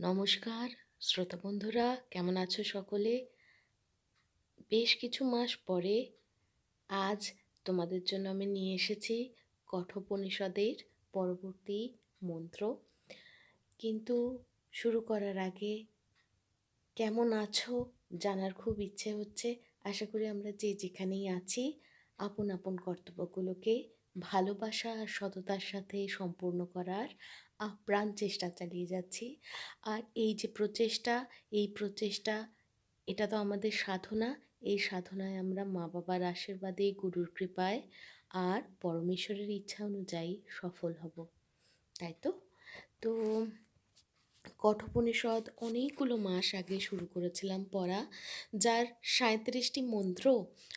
নমস্কার, শ্রোতা বন্ধুরা, কেমন আছো সকলে? বেশ কিছু মাস পরে আজ তোমাদের জন্য আমি নিয়ে এসেছি কঠোপনিষদের পরবর্তী মন্ত্র। কিন্তু শুরু করার আগে কেমন আছো জানার খুব ইচ্ছে হচ্ছে। আশা করি আমরা যে যেখানেই আছি, আপন আপন কর্তব্যগুলোকে ভালোবাসা আর সততার সাথে সম্পূর্ণ করার আপ্রাণ চেষ্টা চালিয়ে যাচ্ছি। আর এই যে প্রচেষ্টা, এই প্রচেষ্টা, এটা তো আমাদের সাধনা। এই সাধনায় আমরা মা বাবার আশীর্বাদে, গুরুর কৃপায় আর পরমেশ্বরের ইচ্ছা অনুযায়ী সফল হব। তাই তো? তো কঠোপনিষদ অনেকগুলো মাস আগে শুরু করেছিলাম পড়া, যার সাঁত্রিশটি মন্ত্র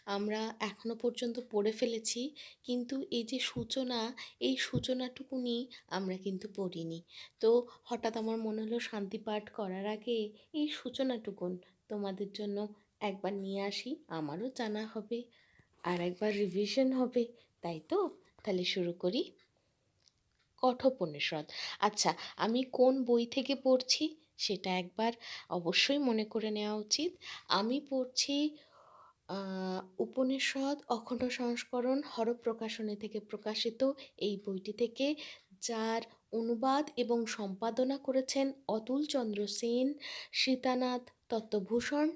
আমরা এখনও পর্যন্ত পড়ে ফেলেছি, কিন্তু এই যে সূচনা, এই সূচনাটুকুনি আমরা কিন্তু পড়িনি। তো হঠাৎ আমার মনে হলো শান্তি পাঠ করার আগে এই সূচনাটুকুন তোমাদের জন্য একবার নিয়ে আসি, আমারও জানা হবে আর একবার রিভিশন হবে, তাই তো? তাহলে শুরু করি। কঠোপনিষদ আচ্ছা আমি কোন বই থেকে পড়ছি? সেটা একবার অবশ্যই মনে করে নেওয়া উচিত। আমি পড়ছি উপনিষদ, অখণ্ড সংস্করণ হর প্রকাশনী থেকে প্রকাশিত এই বইটি থেকে, যার অনুবাদ এবং সম্পাদনা করেছেন অতুলচন্দ্র সেন, সীতানাথ তত্ত্বভূষণ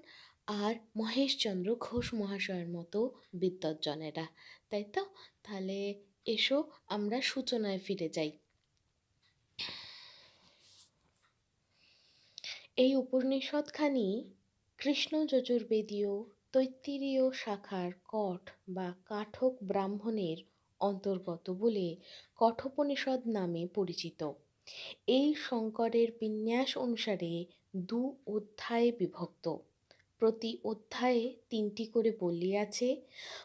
আর মহেশচন্দ্র ঘোষ মহাশয়ের মতো বিদ্বজ্জনেরা। তাই তো? তাহলে এসো, আমরা সূচনায় ফিরে যাই। এই উপনিষদখানি কৃষ্ণ যজুর্বেদীয় তৈত্তিরীয় শাখার কঠ বা কাঠক ব্রাহ্মণের অন্তর্গত বলে কঠোপনিষদ নামে পরিচিত। এই শঙ্করের বিন্যাস অনুসারে দু অধ্যায়ে বিভক্ত। প্রতি অধ্যায়ে তিনটি করে বলি আছে,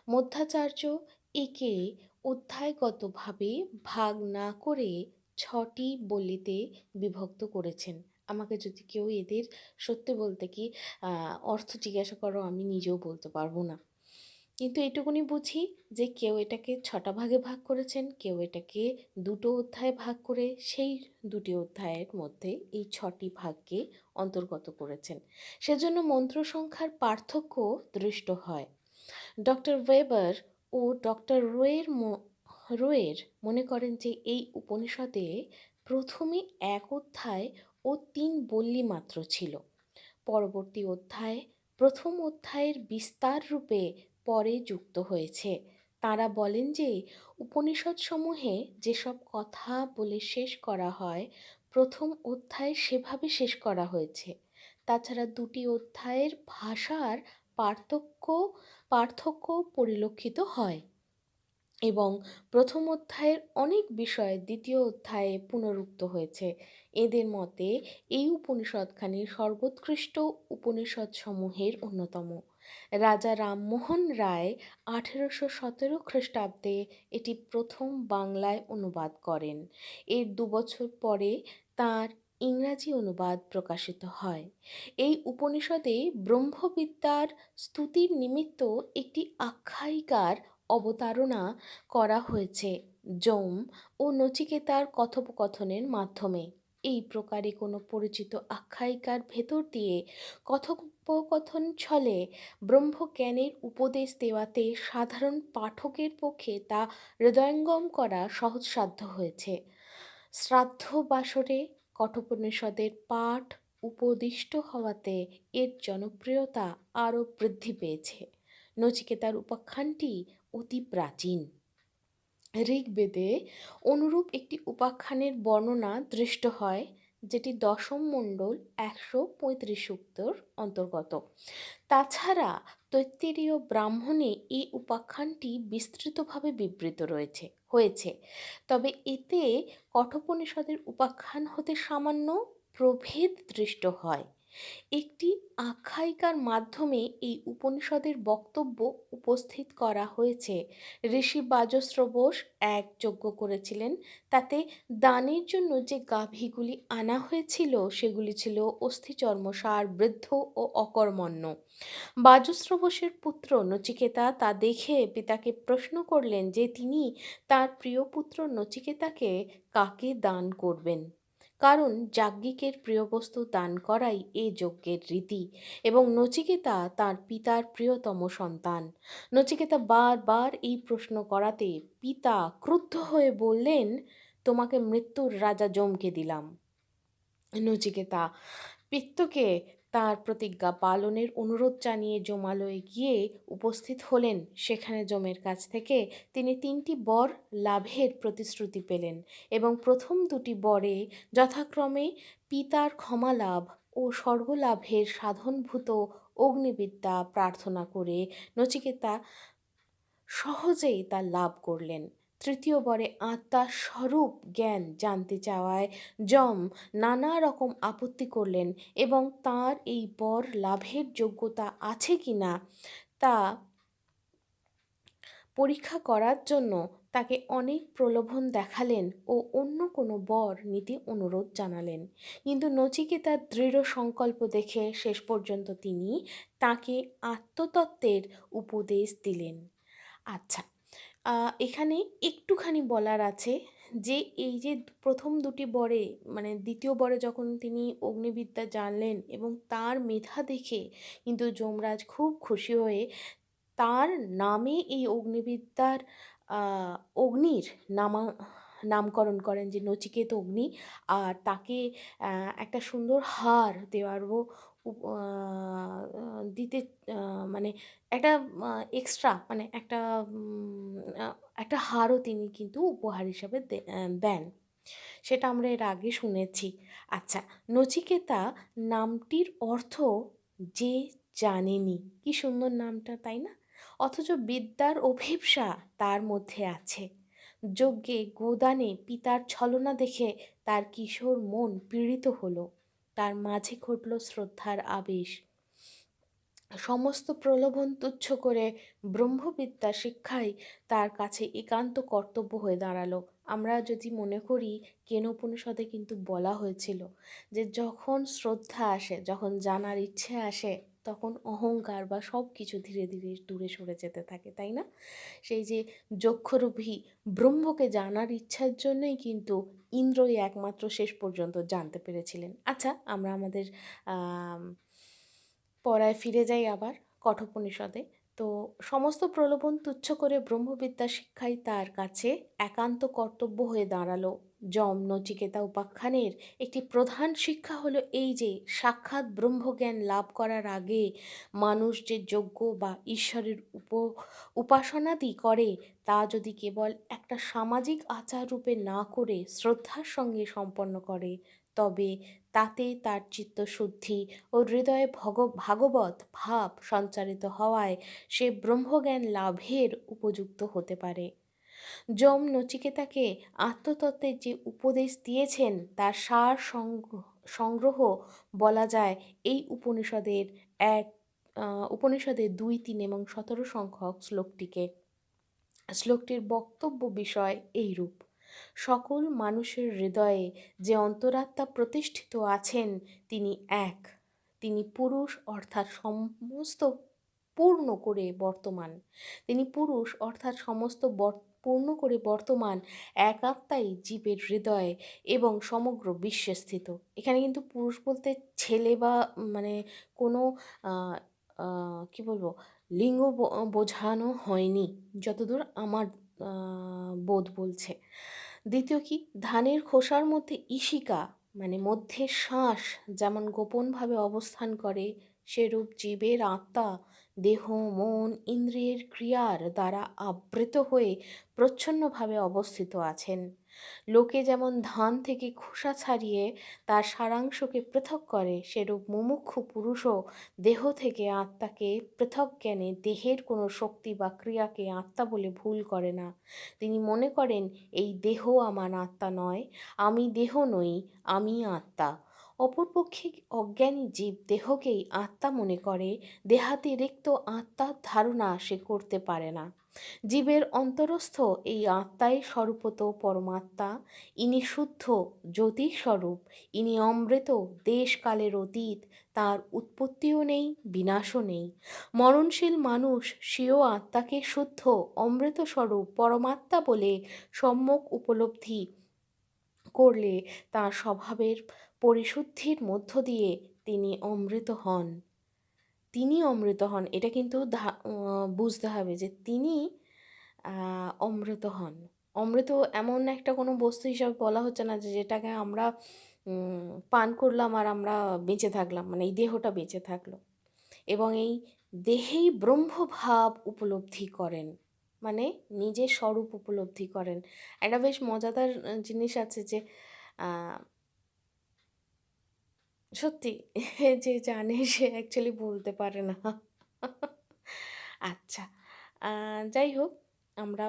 মধ্যাচার্য একে অধ্যায়গতভাবে ভাগ না করে ছটি বলিতে বিভক্ত করেছেন। আমাকে যদি কেউ এদের সত্যি বলতে কি অর্থ জিজ্ঞাসা করো, আমি নিজেও বলতে পারব না। কিন্তু এটুকুনি বুঝি যে কেউ এটাকে ছটা ভাগে ভাগ করেছেন, কেউ এটাকে দুটো অধ্যায়ে ভাগ করে সেই দুটি অধ্যায়ের মধ্যে এই ছটি ভাগকে অন্তর্গত করেছেন। সেজন্য মন্ত্র সংখ্যার পার্থক্য দৃষ্ট হয়। ডক্টর ওয়েবার ও ডক্টর রোয়ের রোয়ের মনে করেন যে এই উপনিষদে প্রথমে এক অধ্যায় ও তিন বল্লি মাত্র ছিল। পরবর্তী অধ্যায় প্রথম অধ্যায়ের বিস্তার রূপে পরে যুক্ত হয়েছে। তারা বলেন যে উপনিষদসমূহে যেসব কথা বলে শেষ করা হয়, প্রথম অধ্যায় সেভাবে শেষ করা হয়েছে। তাছাড়া দুটি অধ্যায়ের ভাষার পার্থক্য পার্থক্য পরিলক্ষিত হয়। এবং প্রথম অধ্যায়ের অনেক বিষয় দ্বিতীয় অধ্যায়ে পুনরুক্ত হয়েছে। এদের মতে এই উপনিষদখানি সর্বোৎকৃষ্ট উপনিষদসমূহের অন্যতম। রাজা রামমোহন রায় আঠেরোশো সতেরো খ্রিস্টাব্দে এটি প্রথম বাংলায় অনুবাদ করেন। এর দুবছর পরে তার ইংরাজি অনুবাদ প্রকাশিত হয়। এই উপনিষদে ব্রহ্মবিদ্যার স্তুতির নিমিত্ত একটি আখ্যায়িকার অবতারণা করা হয়েছে যৌম ও নচিকেতার কথোপকথনের মাধ্যমে। এই প্রকারে কোনো পরিচিত আখ্যায়িকার ভেতর দিয়ে কথোপকথন ছলে ব্রহ্মজ্ঞানের উপদেশ দেওয়াতে সাধারণ পাঠকের পক্ষে তা হৃদয়ঙ্গম করা সহজসাধ্য হয়েছে। শ্রাদ্ধ বাসরে কঠোপনিষদের পাঠ উপদিষ্ট হওয়াতে এর জনপ্রিয়তা আরও বৃদ্ধি পেয়েছে। নচিকেতার উপাখ্যানটি অতি প্রাচীন। ঋগ্বেদে অনুরূপ একটি উপাখ্যানের বর্ণনা দৃষ্ট হয়, যেটি দশম মণ্ডল একশো পঁয়ত্রিশ সূক্তর অন্তর্গত। তাছাড়া তৈত্তিরীয় ব্রাহ্মণে এই উপাখ্যানটি বিস্তৃতভাবে বিবৃত রয়েছে। হয়েছে। তবে এতে কঠোপনিষদের উপাখ্যান হতে সামান্য প্রভেদ দৃষ্ট হয়। একটি আখ্যায়িকার মাধ্যমে এই উপনিষদের বক্তব্য উপস্থিত করা হয়েছে। ঋষি বাজস্রবোস এক যজ্ঞ করেছিলেন। তাতে দানের জন্য যে গাভীগুলি আনা হয়েছিল, সেগুলি ছিল অস্থিচর্মসার, বৃদ্ধ ও অকর্মণ্য। বাজস্রবোসের পুত্র নচিকেতা তা দেখে পিতাকে প্রশ্ন করলেন যে, তিনি তার প্রিয় পুত্র নচিকেতাকে কাকে দান করবেন? কারণ যাজ্ঞিকের প্রিয় বস্তু দান করাই এ যজ্ঞের রীতি এবং নচিকেতা তার পিতার প্রিয়তম সন্তান। নচিকেতা বারবার এই প্রশ্ন করাতে পিতা ক্রুদ্ধ হয়ে বললেন, তোমাকে মৃত্যুর রাজা জমকে দিলাম। নচিকেতা পিত্তকে তার প্রতিজ্ঞা পালনের অনুরোধ জানিয়ে জমালয়ে গিয়ে উপস্থিত হলেন। সেখানে জমের কাছ থেকে তিনি তিনটি বর লাভের প্রতিশ্রুতি পেলেন এবং প্রথম দুটি বরে যথাক্রমে পিতার ক্ষমা লাভ ও স্বর্গলাভের সাধনভূত অগ্নিবিদ্যা প্রার্থনা করে নচিকেতা সহজেই তা লাভ করলেন। তৃতীয় বরে আত্মার স্বরূপ জ্ঞান জানতে চাওয়ায় যম নানা রকম আপত্তি করলেন এবং তার এই বর লাভের যোগ্যতা আছে কি না তা পরীক্ষা করার জন্য তাকে অনেক প্রলোভন দেখালেন ও অন্য কোনো বর নিতে অনুরোধ জানালেন। কিন্তু নচিকেতার দৃঢ় সংকল্প দেখে শেষ পর্যন্ত তিনি তাকে আত্মতত্ত্বের উপদেশ দিলেন। আচ্ছা এখানে একটুখানি বলার আছে যে এই যে প্রথম দুটি বরে মানে দ্বিতীয় বরে যখন তিনি অগ্নিবিদ্যা জানলেন এবং তার মেধা দেখে কিন্তু যমরাজ খুব খুশি হয়ে তার নামে এই অগ্নিবিদ্যার অগ্নির নামা, নামকরণ করেন যে নচিকেত অগ্নি, আর তাকে একটা সুন্দর হার দেওয়ারও দিতে মানে একটা এক্সট্রা মানে একটা একটা হারও তিনি কিন্তু উপহার হিসাবে দেন। সেটা আমরা এর আগে শুনেছি। আচ্ছা নচিকেতা নামটির অর্থ যে জানেনি। কি সুন্দর নামটা, তাই না? অথচ বিদ্যার অভিপ্সা তার মধ্যে আছে। যজ্ঞে, গোদানে পিতার ছলনা দেখে তার কিশোর মন পীড়িত হলো। তার মাঝে ঘটল শ্রদ্ধার আবেশ। সমস্ত প্রলোভন তুচ্ছ করে ব্রহ্মবিদ্যা শিক্ষাই তার কাছে একান্ত কর্তব্য হয়ে দাঁড়াল। আমরা যদি মনে করি কেন উপনিষদে কিন্তু বলা হয়েছিল যে, যখন শ্রদ্ধা আসে, যখন জানার ইচ্ছে আসে তখন অহংকার বা সব কিছু ধীরে ধীরে দূরে সরে যেতে থাকে, তাই না? সেই যে যক্ষরূপী ব্রহ্মকে জানার ইচ্ছার জন্যই কিন্তু ইন্দ্রই একমাত্র শেষ পর্যন্ত জানতে পেরেছিলেন। আচ্ছা আমরা আমাদের পড়ায় ফিরে যাই আবার কঠোপনিষদে তো সমস্ত প্রলোভন তুচ্ছ করে ব্রহ্মবিদ্যা শিক্ষাই তার কাছে একান্ত কর্তব্য হয়ে দাঁড়াল যম নচিকেতা উপাখ্যানের একটি প্রধান শিক্ষা হলো এই যে সাক্ষাৎ ব্রহ্মজ্ঞান লাভ করার আগে মানুষ যে যোগ্য বা ঈশ্বরের উপ, উপাসনাদি করে তা যদি কেবল একটা সামাজিক আচার রূপে না করে শ্রদ্ধার সঙ্গে সম্পন্ন করে, তবে তাতে তার চিত্তশুদ্ধি ও হৃদয়ে ভগ, ভাগবত ভাব সঞ্চারিত হওয়ায় সে ব্রহ্মজ্ঞান লাভের উপযুক্ত হতে পারে। যম নচিকেতাকে আত্মতত্ত্বের যে উপদেশ দিয়েছেন, তার সার সংগ্রহ বলা যায় এই উপনিষদের এক উপনিষদের দুই, তিন এবং সতেরো সংখ্যক শ্লোকটিকে। শ্লোকটির বক্তব্য বিষয় এইরূপ। সকল মানুষের হৃদয়ে যে অন্তরাত্মা প্রতিষ্ঠিত আছেন, তিনি এক। তিনি পুরুষ, অর্থাৎ সমস্ত পূর্ণ করে বর্তমান। তিনি পুরুষ, অর্থাৎ সমস্ত পূর্ণ করে বর্তমান এক আত্মাই জীবের হৃদয়ে এবং সমগ্র বিশ্বে স্থিত। এখানে কিন্তু পুরুষ বলতে ছেলে বা মানে কোনো কি বলব, লিঙ্গ বোঝানো হয়নি, যতদূর আমার বোধ বলছে। দ্বিতীয় কি? ধানের খোসার মধ্যে ইশিকা মানে মধ্যে শ্বাস, যেমন গোপনভাবে অবস্থান করে, সেরূপ জীবের আত্মা দেহ, মন, ইন্দ্রিয়ের ক্রিয়ার দ্বারা আবৃত হয়ে প্রচ্ছন্নভাবে অবস্থিত আছেন। লোকে যেমন ধান থেকে খোসা ছাড়িয়ে তার সারাংশকে পৃথক করে, সেরূপ মুমুক্ষু পুরুষও দেহ থেকে আত্মাকে পৃথক জ্ঞানে দেহের কোনো শক্তি বা ক্রিয়াকে আত্মা বলে ভুল করে না। তিনি মনে করেন, এই দেহ আমার আত্মা নয়, আমি দেহ নই, আমি আত্মা। অপরপক্ষে অজ্ঞানী জীব দেহকেই আত্মা মনে করে, দেহাতিরিক্ত আত্মার ধারণা সে করতে পারে না। জীবের অন্তরস্থ এই আত্মাই স্বরূপত পরমাত্মা। ইনি শুদ্ধ জ্যোতিষ স্বরূপ ইনি অমৃত দেশকালের অতীত, তার উৎপত্তিও নেই, বিনাশও নেই। মরণশীল মানুষ স্বীয় আত্মাকে শুদ্ধ অমৃত স্বরূপ পরমাত্মা বলে সম্যক উপলব্ধি করলে তার স্বভাবের পরিশুদ্ধির মধ্য দিয়ে তিনি অমৃত হন। তিনি অমৃত হন। এটা কিন্তু বুঝতে হবে যে তিনি অমৃত হন। অমৃত এমন একটা কোনো বস্তু হিসাবে বলা হচ্ছে না যে যেটাকে আমরা পান করলাম আর আমরা বেঁচে থাকলাম। মানে এই দেহটা বেঁচে থাকল। এবং এই দেহেই ব্রহ্মভাব উপলব্ধি করেন। মানে নিজের স্বরূপ উপলব্ধি করেন। একটা বেশ মজাদার জিনিস আছে যে সত্যি? যে জানে সে অ্যাকচুয়ালি বলতে পারে না। আচ্ছা যাই হোক, আমরা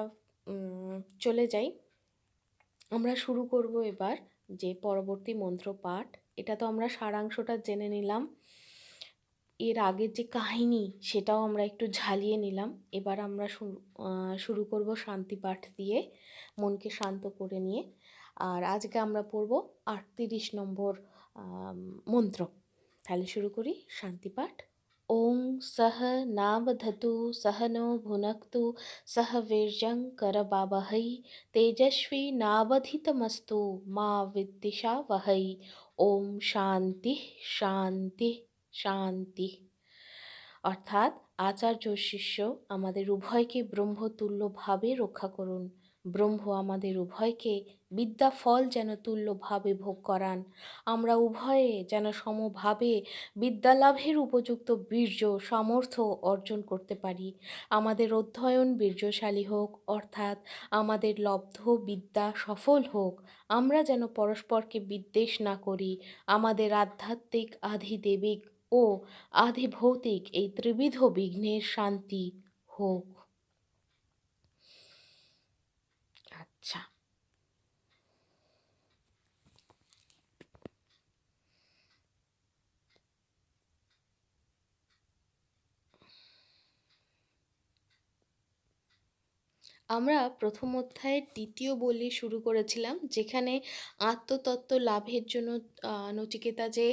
চলে যাই। আমরা শুরু করব এবার যে পরবর্তী মন্ত্র পাঠ। এটা তো আমরা সারাংশটা জেনে নিলাম। এর আগের যে কাহিনী, সেটাও আমরা একটু ঝালিয়ে নিলাম। এবার আমরা শুরু করব শান্তি পাঠ দিয়ে, মনকে শান্ত করে নিয়ে। আর আজকে আমরা পড়ব আটত্রিশ নম্বর মন্ত্র। তাহলে শুরু করি। শান্তি পাঠ। ওং সহ নাবধতু, সহ নো ভুনক্তু, সহ বীর্যং করবাবহৈ তেজস্বী নাবধিতমস্তু, মা বিদ্বিষাবহৈ। ওম শান্তি শান্তি শান্তি। অর্থাৎ আচার্য শিষ্য আমাদের উভয়কে ব্রহ্মতুল্যভাবে রক্ষা করুন। ব্রহ্ম আমাদের উভয়কে বিদ্যা ফল যেন তুল্যভাবে ভোগ করান। আমরা উভয়ে যেন সমভাবে বিদ্যালাভের উপযুক্ত বীর্য, সামর্থ্য অর্জন করতে পারি। আমাদের অধ্যয়ন বীর্যশালী হোক, অর্থাৎ আমাদের লব্ধ বিদ্যা সফল হোক, আমরা যেন পরস্পরকে বিদ্বেষ না করি। আমাদের আধ্যাত্মিক, আধিদেবিক ও আধিভৌতিক এই ত্রিবিধ বিঘ্নের শান্তি হোক আচ্ছা আমরা প্রথম অধ্যায়ের দ্বিতীয় বলি শুরু করেছিলাম, যেখানে আত্মতত্ত্ব লাভের জন্য নচিকেতা যে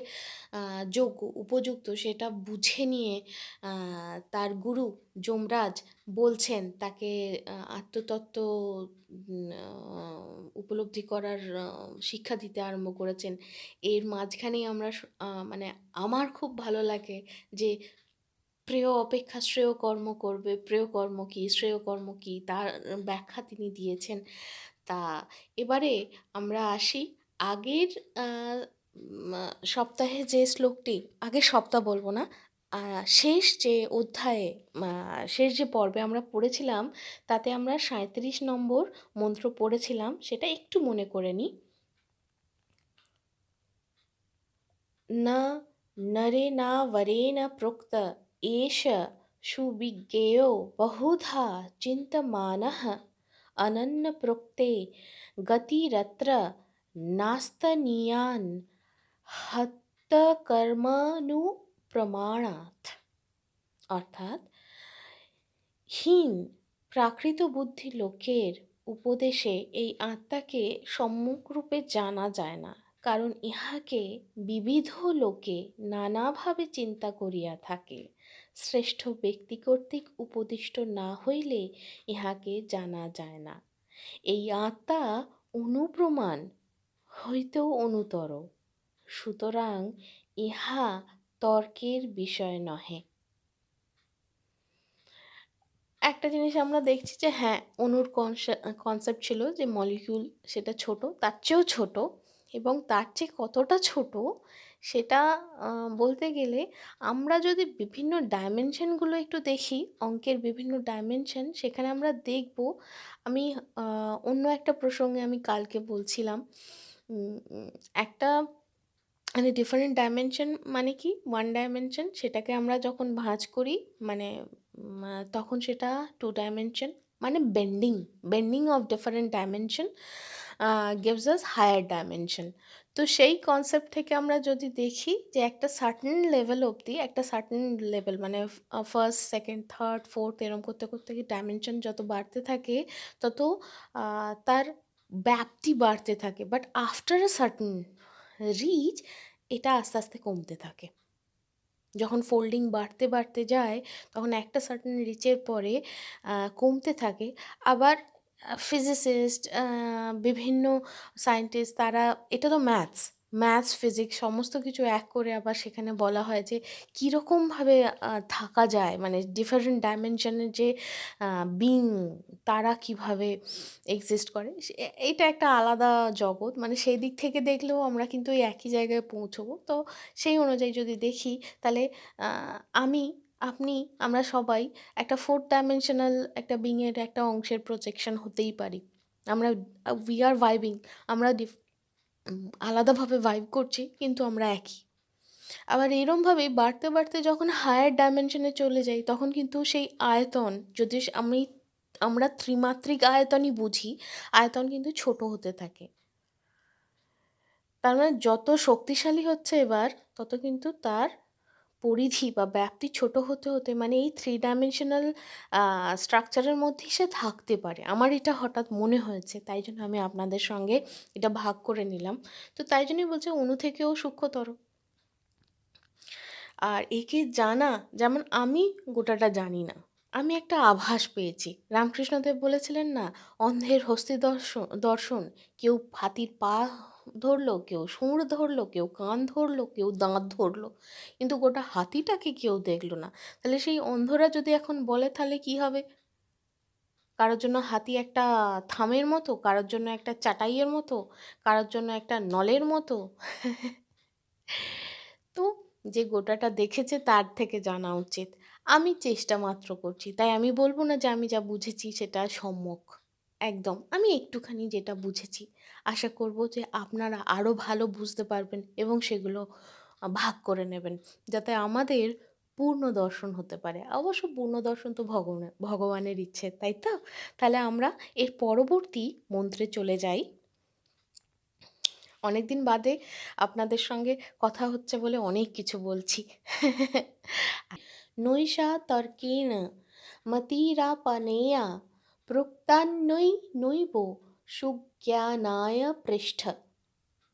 যোগ্য উপযুক্ত সেটা বুঝে নিয়ে তার গুরু যমরাজ বলছেন তাকে আত্মতত্ত্ব উপলব্ধি করার শিক্ষা দিতে আরম্ভ করেছেন। এর মাঝখানেই আমরা মানে আমার খুব ভালো লাগে যে প্রেয় অপেক্ষা শ্রেয় কর্ম করবে, প্রেয় কর্ম কী, শ্রেয় কর্ম কী, তার ব্যাখ্যা তিনি দিয়েছেন। তা এবারে আমরা আসি আগের সপ্তাহে যে শ্লোকটি, আগের সপ্তাহ বলব না শেষ যে অধ্যায়ে শেষ যে পর্বে আমরা পড়েছিলাম, তাতে আমরা সাঁত্রিশ নম্বর মন্ত্র পড়েছিলাম, সেটা একটু মনে করে নিই। না, নরে না, বরে না, প্রোক্ত एष सुविज्ञेयो बहुधा चिन्तमानः अनन्यप्रोक्ते गतिरत्र नास्तनीयान् হত্যকর্মানুপ্রমাণাৎ অর্থাৎ হীন প্রাকৃত বুদ্ধি লোকের উপদেশে এই আত্মাকে সম্মুখরূপে জানা যায় না কারণ ইহাকে বিবিধ লোকে নানাভাবে চিন্তা করিয়া থাকে। শ্রেষ্ঠ ব্যক্তি কর্তৃক উপদিষ্ট না হইলে ইহাকে জানা যায় না। এই আত্মা অনুপ্রমাণ, হইতেও অনুতর। সুতরাং ইহা তর্কের বিষয় নহে। একটা জিনিস আমরা দেখছি যে হ্যাঁ অনুর কনসেপ্ট ছিল যে মলিকিউল সেটা ছোট, তার চেয়েও ছোট। এবং তার চেয়ে কতটা ছোট সেটা বলতে গেলে আমরা যদি বিভিন্ন ডাইমেনশনগুলো একটু দেখি, অঙ্কের বিভিন্ন ডাইমেনশন সেখানে আমরা দেখব, আমি অন্য একটা প্রসঙ্গে আমি কালকে বলছিলাম একটা মানে ডিফারেন্ট ডাইমেনশন মানে কি? ওয়ান ডাইমেনশন সেটাকে আমরা যখন ভাঁজ করি মানে তখন সেটা টু ডাইমেনশন মানে bending bending of different dimension gives us higher dimension তো সেই কনসেপ্ট থেকে আমরা যদি দেখি যে একটা সার্টেন লেভেল অবধি, একটা সার্টেন লেভেল মানে ফার্স্ট সেকেন্ড থার্ড ফোর্থ এরম করতে করতে ডাইমেনশন যত বাড়তে থাকে, তত তার ব্যাপ্তি বাড়তে থাকে। But after a certain reach এটা আস্তে আস্তে কমতে থাকে। যখন ফোল্ডিং বাড়তে বাড়তে যায়, তখন একটা সার্টেন রিচের পরে কমতে থাকে। আবার ফিজিসিস্ট বিভিন্ন সায়েন্টিস্ট তারা, এটা তো ম্যাথস ম্যাথস ফিজিক্স সমস্ত কিছু এক করে আবার সেখানে বলা হয় যে কীরকমভাবে থাকা যায় মানে ডিফারেন্ট ডাইমেনশনের যে বিং তারা কীভাবে এক্সিস্ট করে। এটা একটা আলাদা জগৎ মানে সেই দিক থেকে দেখলেও আমরা কিন্তু ওই একই জায়গায় পৌঁছবো। তো সেই অনুযায়ী যদি দেখি, তাহলে আমি আপনি, আমরা সবাই একটা ফোর্থ ডাইমেনশনাল একটা বিংয়ের একটা অংশের প্রজেকশন হতেই পারি। আমরা উই আর ভাইবিং আমরা আলাদাভাবে ভাইব করছি, কিন্তু আমরা একই। আবার এরমভাবেই বাড়তে বাড়তে যখন হায়ার ডাইমেনশনে চলে যাই, তখন কিন্তু সেই আয়তন, যদি আমি, আমরা ত্রিমাত্রিক আয়তনই বুঝি, আয়তন কিন্তু ছোট হতে থাকে। তার মানে যত শক্তিশালী হচ্ছে এবার, তত কিন্তু তার পরিধি বা ব্যাপ্তি ছোট হতে হতে মানে এই থ্রি ডাইমেনশনাল স্ট্রাকচারের মধ্যেই সে থাকতে পারে। আমার এটা হঠাৎ মনে হয়েছে, তাই জন্য আমি আপনাদের সঙ্গে এটা ভাগ করে নিলাম। তো তাই জন্যই বলছে অনু থেকেও সূক্ষ্মতর। আর একে জানা, যেমন আমি গোটাটা জানি না। আমি একটা আভাস পেয়েছি। রামকৃষ্ণদেব বলেছিলেন না, অন্ধের হস্তি দর্শন দর্শন, কেউ হাতির পা ধরলো কেউ সুঁড় ধরলো কেউ, কান ধরলো কেউ, দাঁত ধরলো। কিন্তু গোটা হাতিটাকে কেউ দেখল না। তাহলে সেই অন্ধরা যদি এখন বলে, তাহলে কি হবে? কারোর জন্য হাতি একটা থামের মতো, কারোর জন্য একটা চাটাইয়ের মতো, কারোর জন্য একটা নলের মতো। তো যে গোটাটা দেখেছে, তার থেকে জানা উচিত। আমি চেষ্টা মাত্র করছি। তাই আমি বলব না যে আমি যা বুঝেছি সেটা সম্যক। একদম। আমি একটুখানি যেটা বুঝেছি, আশা করব যে আপনারা আরও ভালো বুঝতে পারবেন এবং সেগুলো ভাগ করে নেবেন, যাতে আমাদের পূর্ণ দর্শন হতে পারে। অবশ্য পূর্ণ দর্শন তো ভগবানের ভগবানের ইচ্ছে, তাই তো? তাহলে আমরা এর পরবর্তী মন্ত্রে চলে যাই। অনেক দিন বাদে আপনাদের সঙ্গে কথা হচ্ছে বলে অনেক কিছু বলছি। নৈষা তর্কেণ মতিরাপনেয়া প্রুক্তান্নৈ নৈব সুজ্ঞানায় পৃষ্ঠ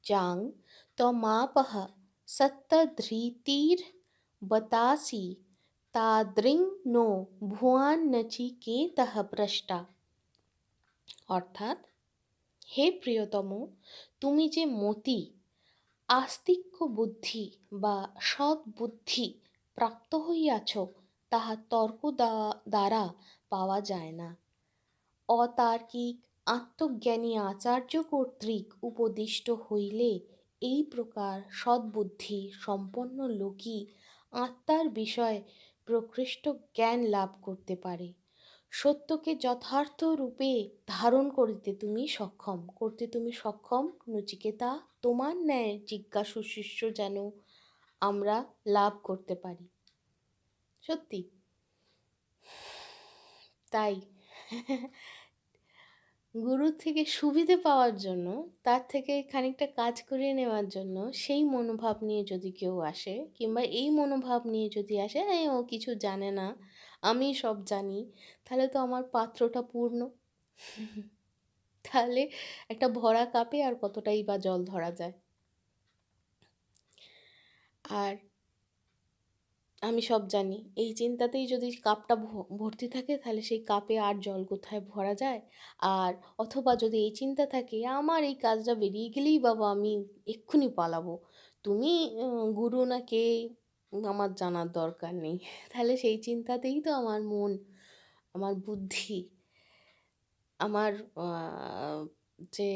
যাং তমাপহ সত্তধৃতির বতাসি তাদৃং নো ভুয়ান পৃষ্টা অর্থাৎ হে প্রিয়তম তুমি যে মতি আস্তিক্য বুদ্ধি বা সৎ বুদ্ধি প্রাপ্ত হইয়াছ তাহা তর্ক দ্বারা পাওয়া যায় না অতার্কিক, আত্মজ্ঞানী আচার্য কর্তৃক উপদিষ্ট হইলে এই প্রকার সদ্বুদ্ধি সম্পন্ন লোকই আত্মার বিষয়ে প্রকৃষ্ট জ্ঞান লাভ করতে পারে। সত্যকে যথার্থ রূপে ধারণ করিতে তুমি সক্ষম। করতে তুমি সক্ষম, নচিকেতা, তোমার ন্যায় জিজ্ঞাসু শিষ্য যেন আমরা লাভ করতে পারি। সত্যি। তাই। গুরুর থেকে সুবিধে পাওয়ার জন্য, তার থেকে খানিকটা কাজ করিয়ে নেওয়ার জন্য সেই মনোভাব নিয়ে যদি কেউ আসে কিংবা এই মনোভাব নিয়ে যদি আসে, "এই ও কিছু জানে না, আমি সব জানি, তাহলে তো আমার পাত্রটা পূর্ণ। তাহলে একটা ভরা কাপে আর কতটাই বা জল ধরা যায়। আর আমি সব জানি। এই চিন্তাতেই যদি কাপটা ভর্তি থাকে তাহলে সেই কাপে আর জল কোথায় ভরা যায়? আর অথবা যদি এই চিন্তা থাকে, আমার এই কাজটা বেরিয়ে গেলেই বাবা আমি এক্ষুনি পালাবো। তুমি গুরু না কে, আমার জানার দরকার নেই। তাহলে সেই চিন্তাতেই তো আমার মন, আমার বুদ্ধি, আমার যে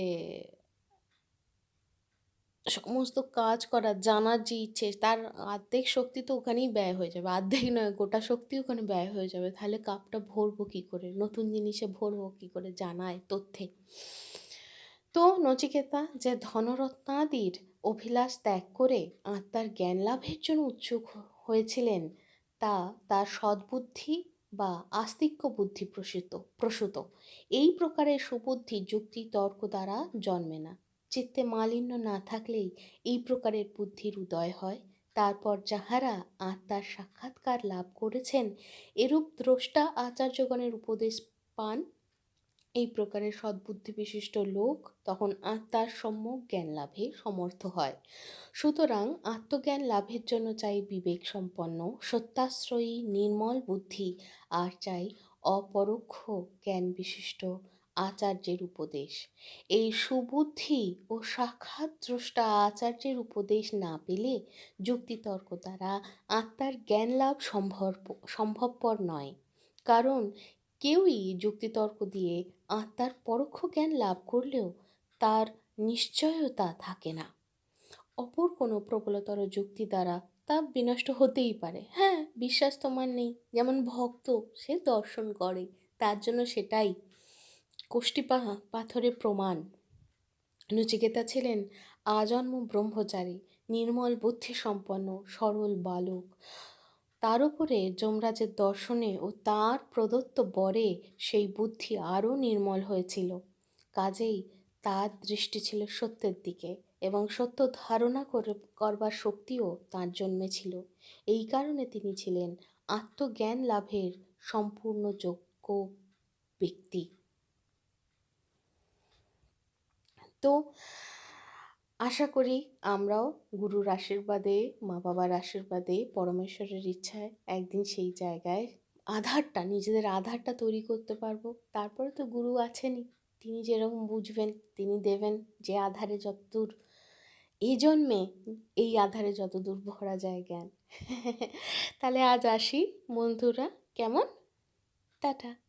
সমস্ত কাজ করার, জানার যে ইচ্ছে, তার অর্ধেক শক্তি তো ওখানেই ব্যয় হয়ে যাবে। অর্ধেক নয়, গোটা শক্তি ওখানে ব্যয় হয়ে যাবে। তাহলে কাপটা ভরবো কী করে? নতুন জিনিসে ভরবো কী করে? জানায়, তথ্যে। তো নচিকেতা, যে ধনরত্নাদির অভিলাষ ত্যাগ করে আত্মার জ্ঞান লাভের জন্য উৎসুক হয়েছিলেন, তা তার সদ্বুদ্ধি বা আস্তিক্য বুদ্ধি প্রসূত প্রসূত। এই প্রকারের সুবুদ্ধি যুক্তি তর্ক দ্বারা জন্মে না। চিত্তে মালিন্য না থাকলেই এই প্রকারের বুদ্ধির উদয় হয়। তারপর যাহারা আত্মার সাক্ষাৎকার লাভ করেছেন, এরূপ দ্রষ্টা আচার্যগণের উপদেশ পান, এই প্রকারের সদ্বুদ্ধি বিশিষ্ট লোক তখন আত্মার সম্যক জ্ঞান লাভে সমর্থ হয়। সুতরাং আত্মজ্ঞান লাভের জন্য চাই বিবেক সম্পন্ন, সত্যাশ্রয়ী, নির্মল বুদ্ধি, আর চাই অপরোক্ষ জ্ঞান বিশিষ্ট আচার্যের উপদেশ। এই সুবুদ্ধি ও সাক্ষাৎ দ্রষ্টা আচার্যের উপদেশ না পেলে যুক্তিতর্ক দ্বারা আত্মার জ্ঞান লাভ সম্ভব সম্ভবপর নয়। কারণ কেউই যুক্তিতর্ক দিয়ে আত্মার পরোক্ষ জ্ঞান লাভ করলেও তার নিশ্চয়তা থাকে না। অপর কোনো প্রবলতর যুক্তি দ্বারা তা বিনষ্ট হতেই পারে। হ্যাঁ বিশ্বাস তোমার নেই। যেমন ভক্ত, সে দর্শন করে। তার জন্য সেটাই কোষ্ঠী পা- পাথরে প্রমাণ। নচিকেতা ছিলেন আজন্ম ব্রহ্মচারী, নির্মল বুদ্ধি সম্পন্ন সরল বালক। তার উপরে যমরাজের দর্শনে ও তার প্রদত্ত বরে সেই বুদ্ধি আরও নির্মল হয়েছিল। কাজেই তার দৃষ্টি ছিল সত্যের দিকে এবং সত্য ধারণা করে, করবার শক্তিও তার জন্মেছিল। এই কারণে তিনি ছিলেন আত্মজ্ঞান লাভের সম্পূর্ণ যোগ্য ব্যক্তি। তো আশা করি আমরাও গুরুর আশীর্বাদে মা বাবার আশীর্বাদে, পরমেশ্বরের ইচ্ছায় একদিন সেই জায়গায় আধারটা, নিজেদের আধারটা তৈরি করতে পারব। তারপরে তো গুরু আছেনই। তিনি যেরকম বুঝবেন, তিনি দেবেন যে আধারে যতদূর এই জন্মে এই আধারে যতদূর ভরা যায় জ্ঞান তাহলে আজ আসি। বন্ধুরা, কেমন? টাটা।